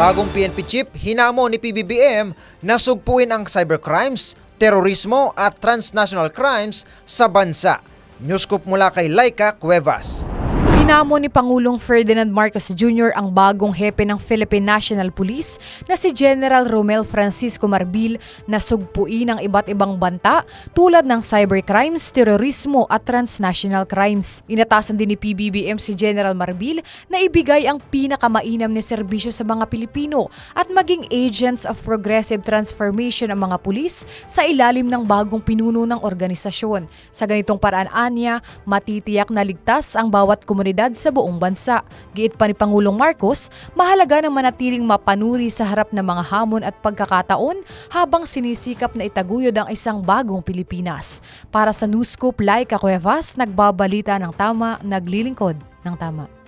Bagong PNP chief, hinamo ni PBBM na sugpuin ang cybercrimes, terorismo at transnational crimes sa bansa. Newscoop mula kay Laika Cuevas. Hinamo ni Pangulong Ferdinand Marcos Jr. ang bagong hepe ng Philippine National Police na si General Romel Francisco Marbil na sugpuin ang iba't ibang banta tulad ng cybercrimes, terorismo at transnational crimes. Inatasan din ni PBBM si General Marbil na ibigay ang pinakamainam na serbisyo sa mga Pilipino at maging agents of progressive transformation ang mga pulis sa ilalim ng bagong pinuno ng organisasyon. Sa ganitong paraan anya, matitiyak na ligtas ang bawat komunidad sa buong bansa. Giit pa ni Pangulong Marcos, mahalaga na manatiling mapanuri sa harap ng mga hamon at pagkakataon habang sinisikap na itaguyod ang isang bagong Pilipinas. Para sa Newscoop, Laika Cuevas, nagbabalita ng tama, naglilingkod ng tama.